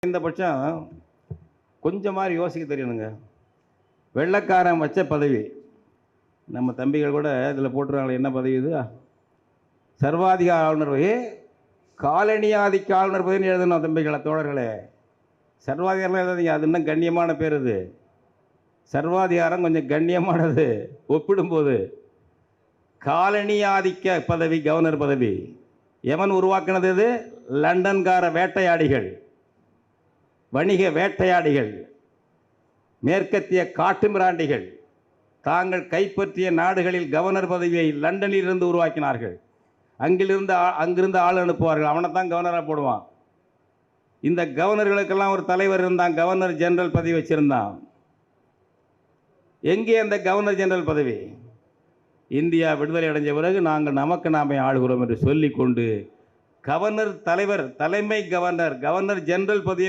குறைந்தபட்சம் கொஞ்சம் மாதிரி யோசிக்க தெரியணுங்க. வெள்ளைக்காரன் வச்ச பதவி. நம்ம தம்பிகள் கூட இதில் போட்டுருவாங்களே என்ன பதவி இது? சர்வாதிகார ஆளுநர் பதவி. காலனியாதிக்க ஆளுநர் பதவின்னு எழுதணும் தம்பிகளை தோழர்களே. சர்வாதிகாரம் எழுதாதீங்க அது இன்னும் கண்ணியமான பேர் இது. சர்வாதிகாரம் கொஞ்சம் கண்ணியமானது ஒப்பிடும்போது. காலனியாதிக்க பதவி கவர்னர் பதவி. எவன் உருவாக்கினது இது? லண்டன்கார வேட்டையாடிகள். வணிக வேட்டையாடிகள் மேற்கத்திய காட்டுமிராண்டிகள் தாங்கள் கைப்பற்றிய நாடுகளில் கவர்னர் பதவியை லண்டனில் இருந்து உருவாக்கினார்கள். அங்கிலிருந்து ஆ- அங்கிருந்து ஆள் அனுப்புவார்கள். அவனை தான் கவர்னராக போடுவான். இந்த கவர்னர்களுக்கெல்லாம் ஒரு தலைவர் இருந்தான். கவர்னர் ஜெனரல் பதவி வச்சுருந்தான். எங்கே அந்த கவர்னர் ஜெனரல் பதவி? இந்தியா விடுதலை அடைஞ்ச பிறகு நாங்கள் நமக்கு நாமே ஆளுகிறோம் என்று சொல்லிக்கொண்டு கவர்னர் தலைவர் தலைமை கவர்னர் கவர்னர் ஜெனரல் பதவியை